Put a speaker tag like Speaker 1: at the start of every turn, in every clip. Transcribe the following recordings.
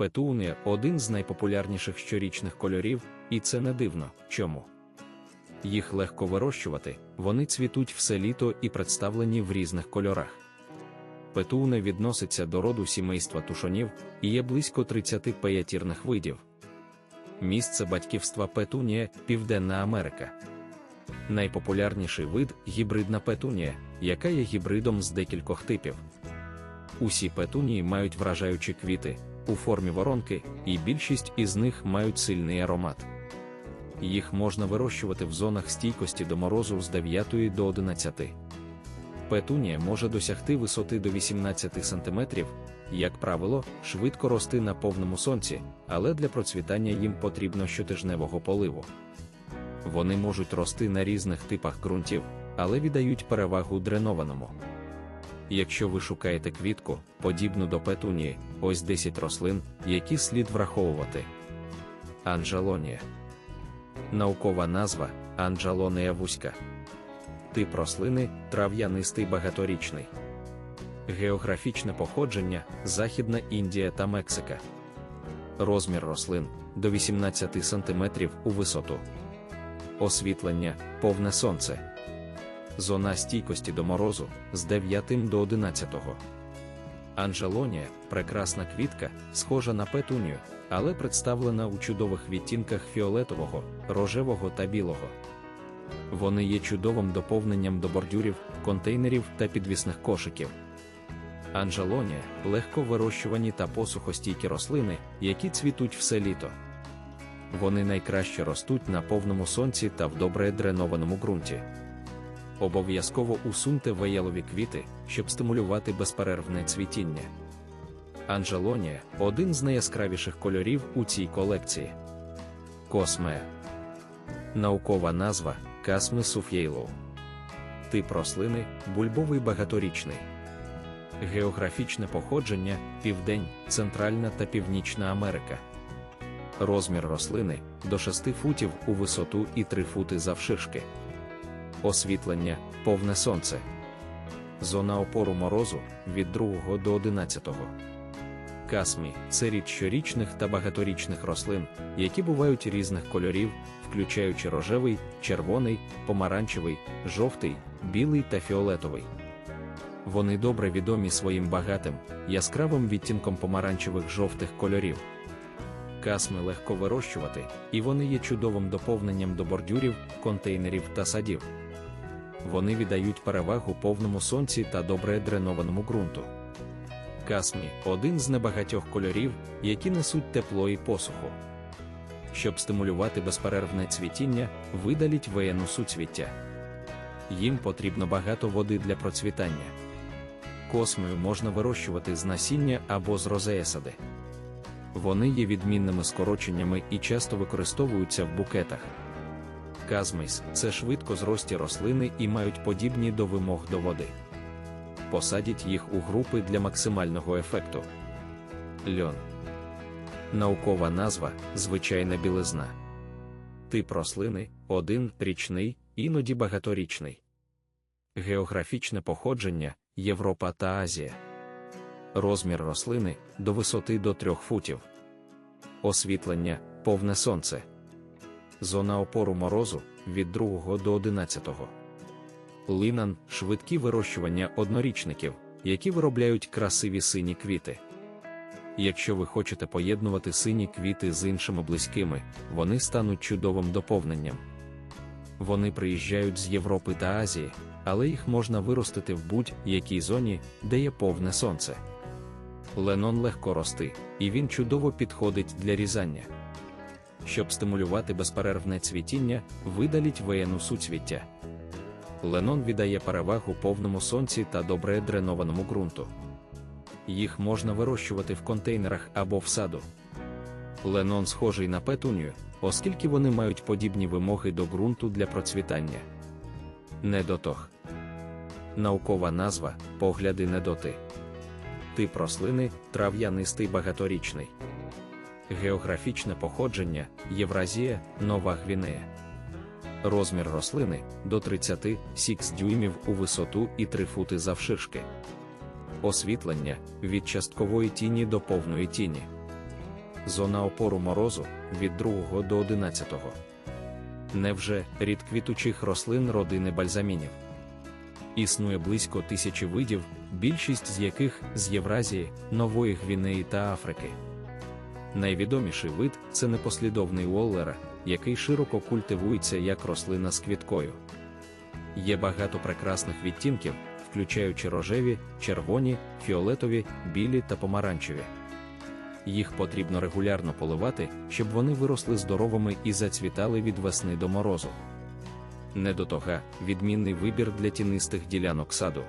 Speaker 1: Петунія один з найпопулярніших щорічних кольорів, і це не дивно. Чому? Їх легко вирощувати, вони цвітуть все літо і представлені в різних кольорах. Петуне відноситься до роду сімейства тушонів і є близько 30 паятірних видів. Місце батьківства петунія Південна Америка. Найпопулярніший вид гібридна петунія, яка є гібридом з декількох типів. Усі петунії мають вражаючі квіти у формі воронки, і більшість із них мають сильний аромат. Їх можна вирощувати в зонах стійкості до морозу з 9 до 11. Петунія може досягти висоти до 18 см, як правило, швидко рости на повному сонці, але для процвітання їм потрібно щотижневого поливу. Вони можуть рости на різних типах ґрунтів, але віддають перевагу дренованому. Якщо ви шукаєте квітку, подібну до петунії, ось 10 рослин, які слід враховувати. Анджелонія. Наукова назва Анджелонія вузька. Тип рослини трав'янистий багаторічний. Географічне походження Західна Індія та Мексика. Розмір рослин до 18 см у висоту. Освітлення повне сонце. Зона стійкості до морозу з 9 до 11. Анжелонія прекрасна квітка, схожа на петунію, але представлена у чудових відтінках фіолетового, рожевого та білого. Вони є чудовим доповненням до бордюрів, контейнерів та підвісних кошиків. Анжелонія легко вирощувані та посухостійкі рослини, які цвітуть все літо. Вони найкраще ростуть на повному сонці та в добре дренованому ґрунті. Обов'язково усуньте веялові квіти, щоб стимулювати безперервне цвітіння. Анжелонія один з найяскравіших кольорів у цій колекції. Косме. Наукова назва Касми суф'єйлоу. Тип рослини бульбовий багаторічний. Географічне походження Південь, Центральна та Північна Америка. Розмір рослини до 6 футів у висоту і 3 фути завширшки. Освітлення повне сонце. Зона опору морозу від 2 до 11. Касмі це рід щорічних та багаторічних рослин, які бувають різних кольорів, включаючи рожевий, червоний, помаранчевий, жовтий, білий та фіолетовий. Вони добре відомі своїм багатим, яскравим відтінком помаранчевих жовтих кольорів. Касми легко вирощувати, і вони є чудовим доповненням до бордюрів, контейнерів та садів. Вони віддають перевагу повному сонці та добре дренованому ґрунту. Касмі один з небагатьох кольорів, які несуть тепло і посуху. Щоб стимулювати безперервне цвітіння, видаліть веяну суцвіття. Їм потрібно багато води для процвітання. Космою можна вирощувати з насіння або з розеясади. Вони є відмінними скороченнями і часто використовуються в букетах. Казмейс це швидко зрості рослини і мають подібні до вимог до води. Посадіть їх у групи для максимального ефекту. Льон. Наукова назва звичайна білизна. Тип рослини один річний, іноді багаторічний. Географічне походження Європа та Азія. Розмір рослини до висоти до 3 футів. Освітлення повне сонце. Зона опору морозу від 2 до 11. Линан швидкі вирощування однорічників, які виробляють красиві сині квіти. Якщо ви хочете поєднувати сині квіти з іншими близькими, вони стануть чудовим доповненням. Вони приїжджають з Європи та Азії, але їх можна виростити в будь-якій зоні, де є повне сонце. Ленон легко рости, і він чудово підходить для різання. Щоб стимулювати безперервне цвітіння, видаліть веяну суцвіття. Ленон віддає перевагу повному сонці та добре дренованому ґрунту. Їх можна вирощувати в контейнерах або в саду. Ленон схожий на петунію, оскільки вони мають подібні вимоги до ґрунту для процвітання. Недотог. Наукова назва погляди недоти. Тип рослини трав'янистий багаторічний. Географічне походження Євразія, Нова Гвінея. Розмір рослини до 30 сікс дюймів у висоту і 3 фути завширшки. Освітлення від часткової тіні до повної тіні. зона опору морозу від 2 до 11. Невже рід квітучих рослин родини бальзамінів? Існує близько тисячі видів, більшість з яких з Євразії, Нової Гвінеї та Африки. Найвідоміший вид це непослідовний Уоллера, який широко культивується як рослина з квіткою. Є багато прекрасних відтінків, включаючи рожеві, червоні, фіолетові, білі та помаранчеві. Їх потрібно регулярно поливати, щоб вони виросли здоровими і зацвітали від весни до морозу. Недотога відмінний вибір для тінистих ділянок саду.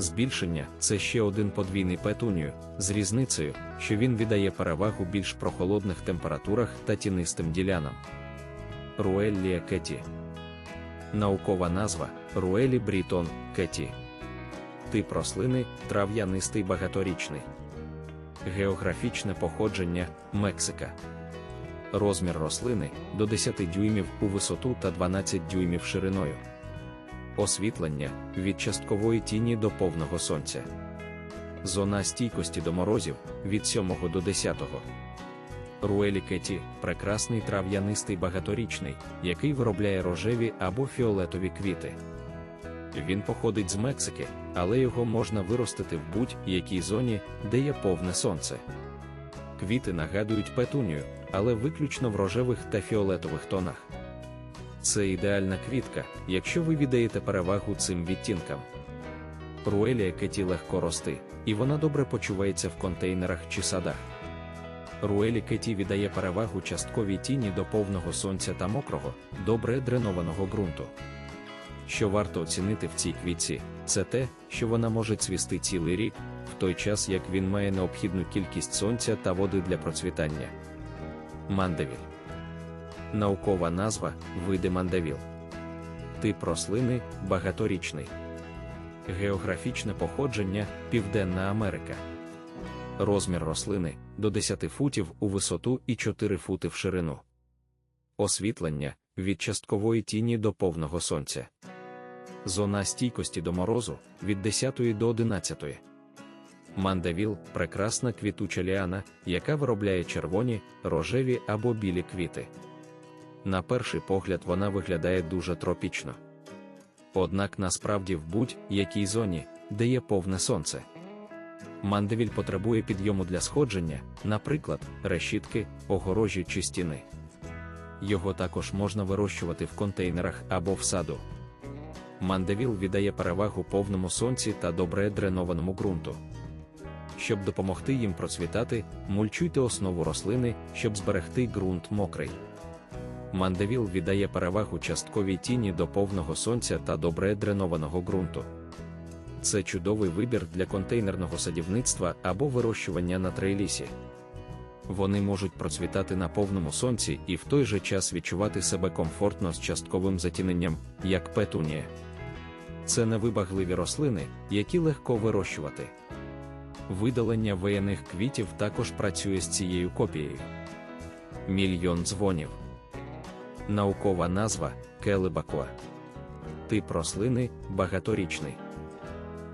Speaker 1: Збільшення це ще один подвійний петунію, з різницею, що він віддає перевагу більш прохолодних температурах та тінистим ділянам. Руеллія кеті. Наукова назва Руелі Брітон кеті. Тип рослини трав'янистий багаторічний. Географічне походження Мексика. Розмір рослини до 10 дюймів у висоту та 12 дюймів шириною. Освітлення від часткової тіні до повного сонця. Зона стійкості до морозів від 7 до 10. Руелі Кеті прекрасний трав'янистий багаторічний, який виробляє рожеві або фіолетові квіти. Він походить з Мексики, але його можна виростити в будь-якій зоні, де є повне сонце. Квіти нагадують петунію, але виключно в рожевих та фіолетових тонах. Це ідеальна квітка, якщо ви віддаєте перевагу цим відтінкам. Руелія кеті легко рости, і вона добре почувається в контейнерах чи садах. Руелі кеті віддає перевагу частковій тіні до повного сонця та мокрого, добре дренованого ґрунту. Що варто оцінити в цій квітці, це те, що вона може цвісти цілий рік, в той час як він має необхідну кількість сонця та води для процвітання. Мандавіль. Наукова назва види мандавіл. Тип рослини багаторічний. Географічне походження Південна Америка. Розмір рослини до 10 футів у висоту і 4 фути в ширину. Освітлення від часткової тіні до повного сонця. Зона стійкості до морозу від 10 до 11. Мандавіл прекрасна квітуча ліана, яка виробляє червоні, рожеві або білі квіти. На перший погляд вона виглядає дуже тропічно. Однак насправді в будь-якій зоні, де є повне сонце. Мандавіль потребує підйому для сходження, наприклад, решітки, огорожі чи стіни. Його також можна вирощувати в контейнерах або в саду. Мандавіл віддає перевагу повному сонці та добре дренованому ґрунту. Щоб допомогти їм процвітати, мульчуйте основу рослини, щоб зберегти ґрунт мокрий. Мандавіл віддає перевагу частковій тіні до повного сонця та добре дренованого ґрунту. Це чудовий вибір для контейнерного садівництва або вирощування на трейлісі. Вони можуть процвітати на повному сонці і в той же час відчувати себе комфортно з частковим затіненням, як петунія. Це невибагливі рослини, які легко вирощувати. Видалення веяних квітів також працює з цією копією. Мільйон дзвонів. Наукова назва келебакуа. Тип рослини багаторічний.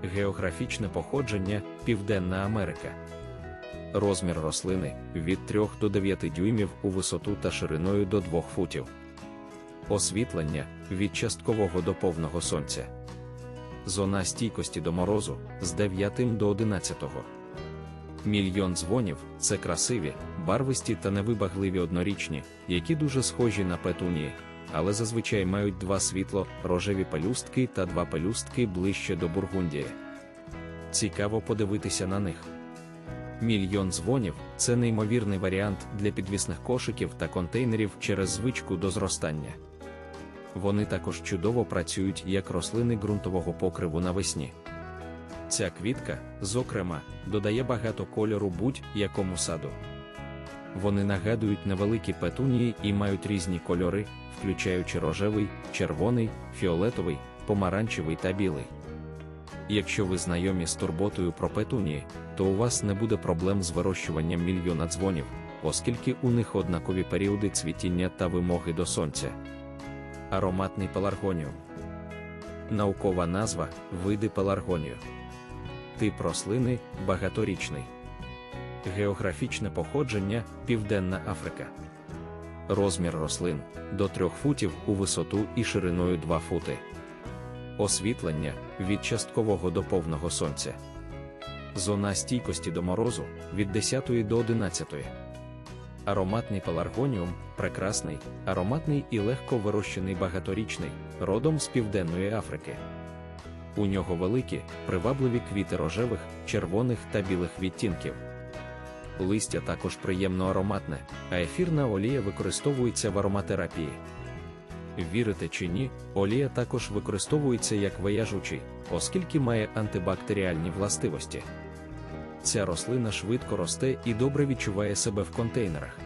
Speaker 1: Географічне походження Південна Америка. Розмір рослини від 3 до 9 дюймів у висоту та шириною до 2 футів. Освітлення від часткового до повного сонця. Зона стійкості до морозу з 9 до 11. Мільйон дзвонів це красиві, барвисті та невибагливі однорічні, які дуже схожі на петунії, але зазвичай мають два світло, рожеві пелюстки та два пелюстки ближче до бургундії. Цікаво подивитися на них. Мільйон дзвонів це неймовірний варіант для підвісних кошиків та контейнерів через звичку до зростання. Вони також чудово працюють як рослини ґрунтового покриву навесні. Ця квітка, зокрема, додає багато кольору будь-якому саду. Вони нагадують невеликі петунії і мають різні кольори, включаючи рожевий, червоний, фіолетовий, помаранчевий та білий. Якщо ви знайомі з турботою про петунії, то у вас не буде проблем з вирощуванням мільйона дзвонів, оскільки у них однакові періоди цвітіння та вимоги до сонця. Ароматний пеларгоніум. Наукова назва види пеларгонію. Тип рослини багаторічний. Географічне походження Південна Африка. Розмір рослин до 3 футів у висоту і шириною 2 фути. Освітлення від часткового до повного сонця. Зона стійкості до морозу від 10 до 11. Ароматний пеларгоніум прекрасний, ароматний і легко вирощений багаторічний, родом з Південної Африки. У нього великі, привабливі квіти рожевих, червоних та білих відтінків. Листя також приємно ароматне, а ефірна олія використовується в ароматерапії. Вірите чи ні, олія також використовується як вияжучий, оскільки має антибактеріальні властивості. Ця рослина швидко росте і добре відчуває себе в контейнерах.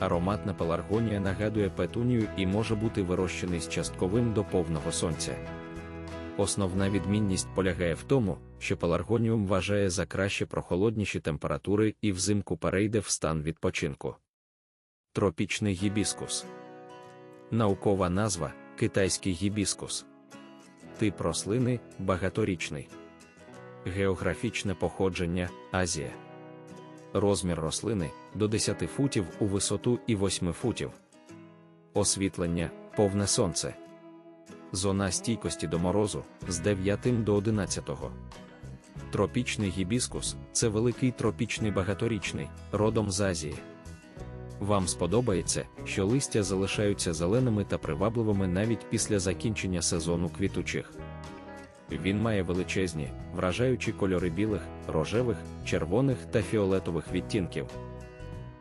Speaker 1: Ароматна пеларгонія нагадує петунію і може бути вирощений з частковим до повного сонця. Основна відмінність полягає в тому, що пеларгоніум вважає за краще прохолодніші температури і взимку перейде в стан відпочинку. Тропічний гібіскус. Наукова назва китайський гібіскус. Тип рослини багаторічний. Географічне походження Азія. Розмір рослини до 10 футів у висоту і 8 футів. Освітлення повне сонце. Зона стійкості до морозу з 9 до 11. Тропічний гібіскус це великий тропічний багаторічний, родом з Азії. Вам сподобається, що листя залишаються зеленими та привабливими навіть після закінчення сезону квітучих. Він має величезні, вражаючі кольори білих, рожевих, червоних та фіолетових відтінків.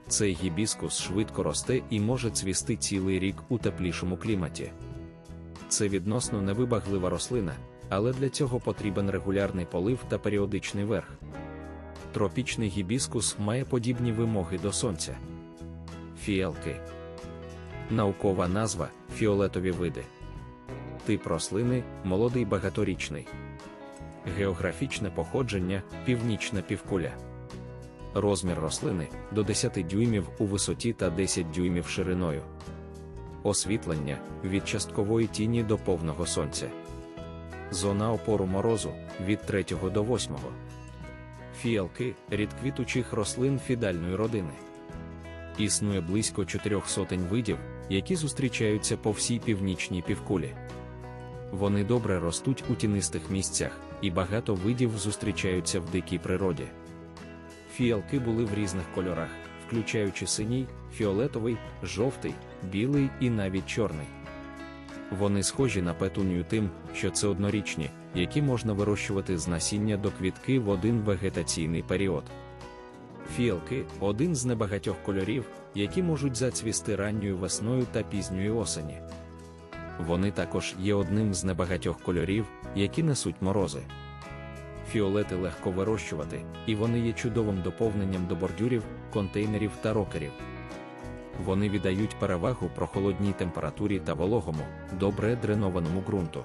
Speaker 1: Цей гібіскус швидко росте і може цвісти цілий рік у теплішому кліматі. Це відносно невибаглива рослина, але для цього потрібен регулярний полив та періодичний верх. Тропічний гібіскус має подібні вимоги до сонця. Фіалки. Наукова назва фіолетові види. Тип рослини молодий багаторічний. Географічне походження північна півкуля. Розмір рослини до 10 дюймів у висоті та 10 дюймів шириною. Освітлення від часткової тіні до повного сонця. Зона опору морозу від 3 до 8. Фіалки рід квітучих рослин фідальної родини. Існує близько чотирьох сотень видів, які зустрічаються по всій північній півкулі. Вони добре ростуть у тінистих місцях, і багато видів зустрічаються в дикій природі. Фіалки були в різних кольорах, включаючи синій, фіолетовий, жовтий, білий і навіть чорний. Вони схожі на петунію тим, що це однорічні, які можна вирощувати з насіння до квітки в один вегетаційний період. Фіалки один з небагатьох кольорів, які можуть зацвісти ранньою весною та пізньої осені. Вони також є одним з небагатьох кольорів, які несуть морози. Фіолети легко вирощувати, і вони є чудовим доповненням до бордюрів, контейнерів та рокерів. Вони віддають перевагу прохолодній температурі та вологому, добре дренованому ґрунту.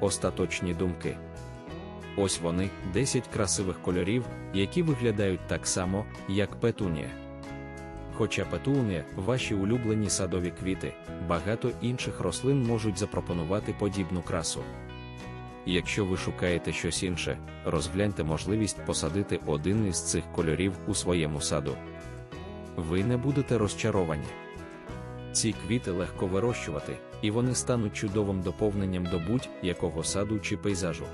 Speaker 1: Остаточні думки. Ось вони 10 красивих кольорів, які виглядають так само, як петунія. Хоча петунія ваші улюблені садові квіти, багато інших рослин можуть запропонувати подібну красу. Якщо ви шукаєте щось інше, розгляньте можливість посадити один із цих кольорів у своєму саду. Ви не будете розчаровані. Ці квіти легко вирощувати, і вони стануть чудовим доповненням до будь-якого саду чи пейзажу.